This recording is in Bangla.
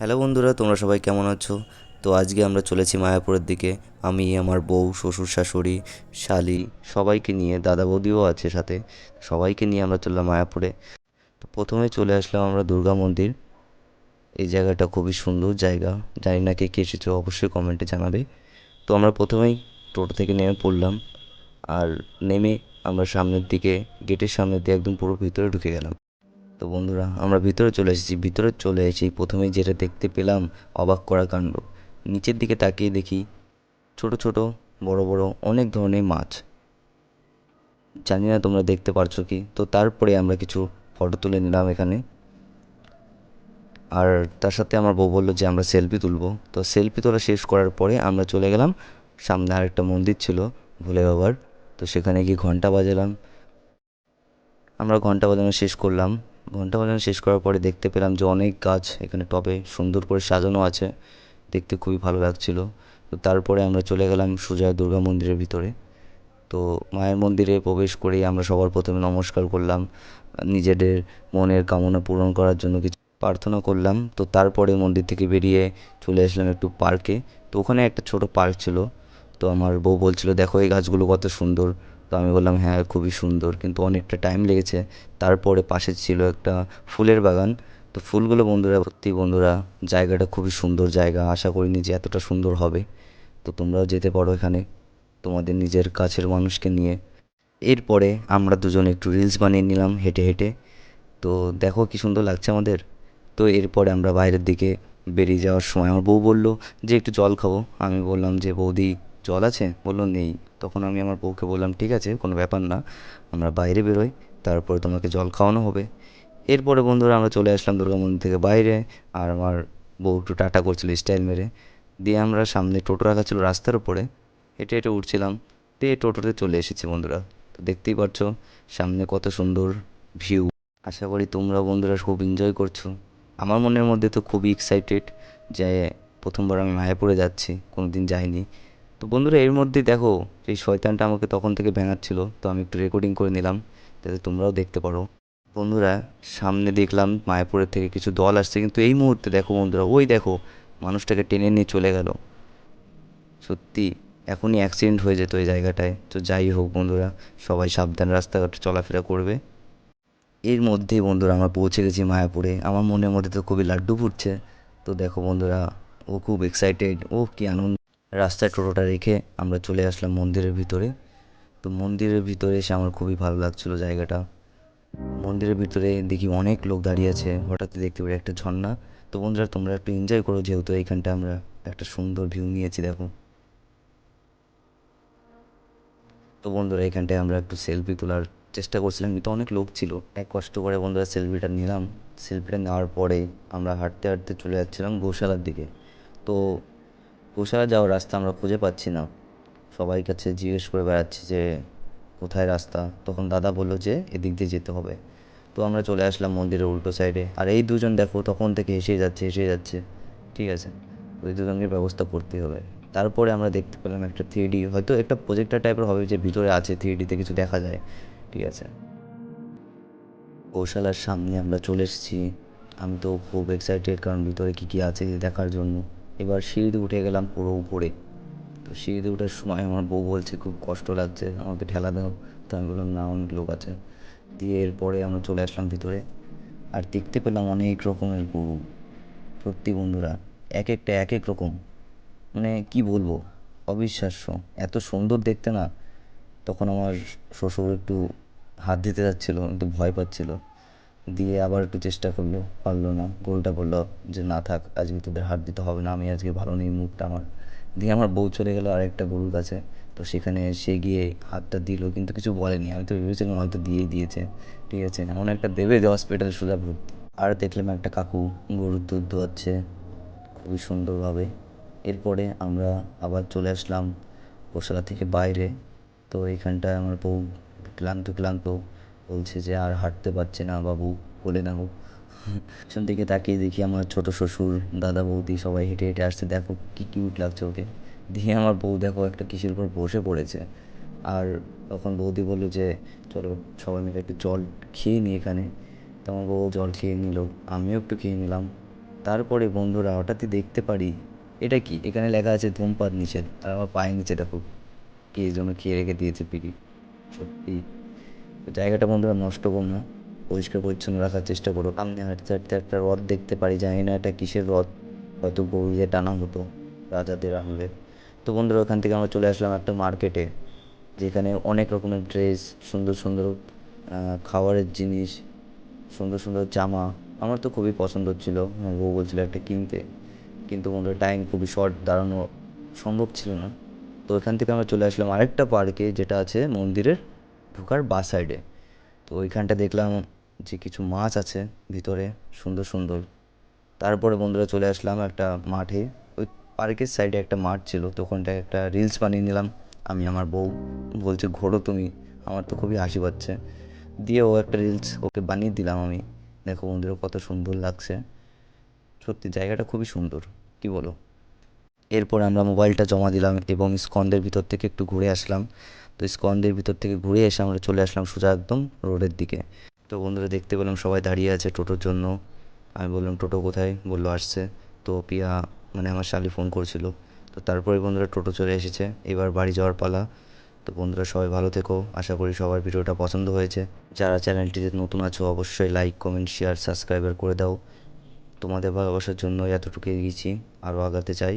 হ্যালো বন্ধুরা, তোমরা সবাই কেমন আছো? তো আজকে আমরা চলেছি মায়াপুরের দিকে। আমি, আমার বউ, শ্বশুর, শাশুড়ি, শালি, সবাইকে নিয়ে, দাদা বৌদিও আছে সাথে, সবাইকে নিয়ে আমরা চললাম মায়াপুরে। তো প্রথমে চলে আসলাম আমরা দুর্গা মন্দির। এই জায়গাটা খুবই সুন্দর জায়গা, জানি না কে কে এসেছ, অবশ্যই কমেন্টে জানাবে। তো আমরা প্রথমেই টোটো থেকে নেমে পড়লাম, আর নেমে আমরা সামনের দিকে, গেটের সামনের দিকে একদম পুরো ভিতরে ঢুকে গেলাম। তো বন্ধুরা, আমরা ভিতরে চলে এসেছি। ভিতরে চলে এসেছি প্রথমেই যেটা দেখতে পেলাম, অবাক করা কাণ্ড। নিচের দিকে তাকিয়ে দেখি, ছোট ছোট, বড় বড় অনেক ধরনের মাছ। জানি না তোমরা দেখতে পারছ কি? তো তারপরে আমরা কিছু ফটো তুলে নিলাম এখানে। আর তার সাথে আমার বউ বলল যে, আমরা সেলফি তুলবো। তো সেলফি তোলা শেষ করার পরে আমরা চলে গেলাম। সামনে আরেকটা মন্দির ছিল, ভুলে বাবার। তো সেখানে গিয়ে ঘণ্টা বাজালাম। আমরা ঘণ্টা বাজানো শেষ করলাম। ঘণ্টা বাজানো শেষ করার পরে দেখতে পেলাম যে অনেক গাছ এখানে টবে সুন্দর করে সাজানো আছে। দেখতে খুবই ভালো লাগছিল। তো তারপরে আমরা চলে গেলাম সুজা দুর্গা মন্দিরের ভিতরে। তো মায়ের মন্দিরে প্রবেশ করেই আমরা সবার প্রথমে নমস্কার করলাম, নিজেদের মনের কামনা পূরণ করার জন্য কিছু প্রার্থনা করলাম। তো তারপরে মন্দির থেকে বেরিয়ে চলে আসলাম একটু পার্কে। তো ওখানে একটা ছোট পার্ক ছিল। তো আমার বউ বলছিল, দেখো এই গাছগুলো কত সুন্দর। তো আমি বললাম হ্যাঁ খুবই সুন্দর। কিন্তু অনেকটা টাইম লেগেছে। তারপরে পাশে ছিল একটা ফুলের বাগান। তো ফুলগুলো বন্ধুরা, সত্যি বন্ধুরা, জায়গাটা খুবই সুন্দর জায়গা। আশা করিনি যে এতটা সুন্দর হবে। তো তোমরাও যেতে পারো এখানে, তোমাদের নিজের কাছের মানুষকে নিয়ে। এরপরে আমরা দুজন একটু রিলস বানিয়ে নিলাম হেঁটে হেঁটে। তো দেখো কি সুন্দর লাগছে আমাদের। তো এরপরে আমরা বাইরের দিকে বেরিয়ে যাওয়ার সময় আমার বউ বলল যে, একটু জল খাব। আমি বললাম যে, বৌদি জল আছে? বলল, নেই। তখন আমি আমার বউকে বললাম, ঠিক আছে, কোনো ব্যাপার না, আমরা বাইরে বেরোই, তারপরে তোমাকে জল খাওয়ানো হবে। এরপরে বন্ধুরা আমরা চলে আসলাম দুর্গা মন্দির থেকে বাইরে, আর আমার বউ একটু টাটা করছিল স্টাইল মেরে। দিয়ে আমরা সামনে টোটো রাখা ছিল রাস্তার উপরে, হেঁটে হেঁটে উঠছিলাম, দিয়ে টোটোতে চলে এসেছি বন্ধুরা। তো দেখতেই পাচ্ছ সামনে কত সুন্দর ভিউ। আশা করি তোমরা বন্ধুরা খুব এনজয় করছ। আমার মনের মধ্যে তো খুবই এক্সাইটেড যে প্রথমবার আমি মায়াপুরে যাচ্ছি কোনো দিন যাইনি। তো বন্ধুরা, এর মধ্যেই দেখো এই শয়তানটা আমাকে তখন থেকে ভেঙাচ্ছিল, তো আমি একটু রেকর্ডিং করে নিলাম, যাতে তোমরাও দেখতে পারো। বন্ধুরা, সামনে দেখলাম মায়াপুরের থেকে কিছু দল আসছে, কিন্তু এই মুহূর্তে দেখো বন্ধুরা, ওই দেখো, মানুষটাকে টেনে নিয়ে চলে গেল। সত্যি, এখনই অ্যাক্সিডেন্ট হয়ে যেত ওই জায়গাটায়। তো যাই হোক বন্ধুরা, সবাই সাবধান, রাস্তাঘাটে চলাফেরা করবে। এর মধ্যেই বন্ধুরা, আমরা পৌঁছে গেছি মায়াপুরে। আমার মনের মধ্যে তো খুবই লাড্ডু ফুটছে। তো দেখো বন্ধুরা, ও খুব এক্সাইটেড ও কি আনন্দ। রাস্তায় টোটোটা রেখে আমরা চলে আসলাম মন্দিরের ভিতরে। তো মন্দিরের ভিতরে এসে আমার খুবই ভালো লাগছিল জায়গাটা। মন্দিরের ভিতরে দেখি অনেক লোক দাঁড়িয়ে আছে, হঠাৎ দেখতে পাই একটা ঝর্ণা। তো বন্ধুরা, তোমরা একটু এনজয় করো, যেহেতু এইখানটা আমরা একটা সুন্দর ভিউ নিয়েছি, দেখো। তো বন্ধুরা, এখানটায় আমরা একটু সেলফি তোলার চেষ্টা করছিলাম, কিন্তু অনেক লোক ছিল। এক কষ্ট করে বন্ধুরা সেলফিটা নিলাম। সেলফিটা নেওয়ার পরে আমরা হাঁটতে হাঁটতে চলে যাচ্ছিলাম গোশালার দিকে। তো গোশালা যাওয়ার রাস্তা আমরা খুঁজে পাচ্ছি না। সবাই কাছে জিজ্ঞেস করে বেড়াচ্ছি যে, কোথায় রাস্তা? তখন দাদা বলল যে, এদিক দিয়ে যেতে হবে। তো আমরা চলে আসলাম মন্দিরের উল্টো সাইডে। আর এই দুজন দেখো, তখন থেকে এসে যাচ্ছে এসে যাচ্ছে। ঠিক আছে? ওই দুজনকে ব্যবস্থা করতে হবে। তারপরে আমরা দেখতে পেলাম একটা থ্রি ডি হয়তো একটা প্রজেক্টার টাইপের হবে যে ভিতরে আছে থ্রি ডিতে কিছু দেখা যায়। ঠিক আছে? কৌশালার সামনে আমরা চলে এসেছি। আমি তো খুব এক্সাইটেড কারণ ভিতরে কী কী আছে দেখার জন্য। এবার সিঁড়িতে উঠে গেলাম পুরো উপরে। তো সিঁড়িতে ওঠার সময় আমার বউ বলছে, খুব কষ্ট লাগছে আমাকে ঠেলা দাও। তো আমি বললাম, না, অনেক লোক আছে। দিয়ে এরপরে আমরা চলে আসলাম ভিতরে। আর দেখতে পেলাম অনেক রকমের গরু। সত্যি বন্ধুরা এক একটা এক এক রকম। মানে কি বলব, অবিশ্বাস্য। এত সুন্দর দেখতে না। তখন আমার শ্বশুর একটু হাত দিতে যাচ্ছিল, একটু ভয় পাচ্ছিল। দিয়ে আবার একটু চেষ্টা করল, পারল না। গরুটা বলল যে, না থাক, আজকে তোদের হাত দিতে হবে না, আমি আজকে ভালো নেই মুখটা আমার। দিয়ে আমার বউ চলে গেলো, আরেকটা গরুর কাছে। তো সেখানে সে গিয়ে হাতটা দিল, কিন্তু কিছু বলেনি। আমি তো ভেবেছিলাম হয়তো দিয়েই দিয়েছে। ঠিক আছে, এমন একটা দেবে যে হসপিটাল সোজা আর দেখলাম একটা কাকু গরুর দুধ দোয়াচ্ছে খুবই সুন্দরভাবে। এরপরে আমরা আবার চলে আসলাম গোশালা থেকে বাইরে। তো এইখানটায় আমার বউ ক্লান্ত ক্লান্ত। বলছে যে, আর হাঁটতে পারছে না বাবু, বলে নাও। পেছন দিকে তাকিয়ে দেখি আমার ছোট শ্বশুর, দাদা বৌদি সবাই হেঁটে হেঁটে আসছে। দেখো কী কিউট লাগছে ওকে। দিয়ে আমার বউ দেখো একটা কিসের উপর বসে পড়েছে। আর তখন বৌদি বলল যে, চলো সবাই মিলে একটু জল খেয়ে নিই এখানে। তো আমার বউ জল খেয়ে নিল, আমিও একটু খেয়ে নিলাম। তারপরে বন্ধুরা হঠাৎই দেখতে পারি, এটা কি? এখানে লেখা আছে ধূমপাত নিষেধ। আর আমার পায়ের নিচে দেখো কে জন্য খেয়ে রেখে দিয়েছে পিড়ি সত্যি। জায়গাটা বন্ধুরা নষ্ট করো না। পরিষ্কার পরিচ্ছন্ন রাখার চেষ্টা করো। সামনে হাঁটতে হাঁটতে একটা হ্রদ দেখতে পারি, জানি না এটা কিসের হ্রদ, হয়তো গরু দিয়ে টানা হতো, রাজাদের আমলে তো বন্ধুরা ওখান থেকে আমরা চলে আসলাম একটা মার্কেটে যেখানে অনেক রকমের ড্রেস সুন্দর সুন্দর খাবারের জিনিস, সুন্দর সুন্দর জামা। আমার তো খুবই পছন্দ ছিল, আমার বউ বলছিল একটা কিনতে। কিন্তু বন্ধুরা টাইম খুবই শর্ট দাঁড়ানো সম্ভব ছিল না। তো ওইখান থেকে আমরা চলে আসলাম আরেকটা পার্কে যেটা আছে মন্দিরের ঢোকার বা সাইডে তো ওইখানটা দেখলাম যে কিছু মাছ আছে ভিতরে, সুন্দর সুন্দর। তারপরে বন্ধুরা চলে আসলাম একটা মাঠে। ওই পার্কের সাইডে একটা মাঠ ছিল, তো ওখানটায় একটা রিলস বানিয়ে নিলাম। আমি, আমার বউ বলছে, ঘোরো তুমি, আমার তো খুবই হাসি পাচ্ছে। দিয়ে ও একটা রিলস ওকে বানিয়ে দিলাম আমি। দেখো বন্ধুরা কত সুন্দর লাগছে। সত্যি, জায়গাটা খুবই সুন্দর, কি বলো? এরপর আমরা মোবাইলটা জমা দিলাম এবং স্কন্দের ভিতর থেকে একটু ঘুরে আসলাম। তো স্কন্দের ভিতর থেকে ঘুরে এসে আমরা চলে আসলাম সোজা একদম রোডের দিকে। তো বন্ধুরা দেখতে পেলাম সবাই দাঁড়িয়ে আছে টোটোর জন্য। আমি বললাম, টোটো কোথায়? বলল, আসছে। তো পিয়া মানে আমার শালি ফোন করছিল। তো তারপরে বন্ধুরা টোটো চলে এসেছে। এবার বাড়ি যাওয়ার পালা। তো বন্ধুরা সবাই ভালো থেকো। আশা করি সবার ভিডিওটা পছন্দ হয়েছে। যারা চ্যানেলটিতে নতুন আছো, অবশ্যই লাইক কমেন্ট শেয়ার সাবস্ক্রাইবার করে দাও। তোমাদের ভালোবাসার জন্য এতটুকু এগিয়েছি। আরও আগাতে চাই।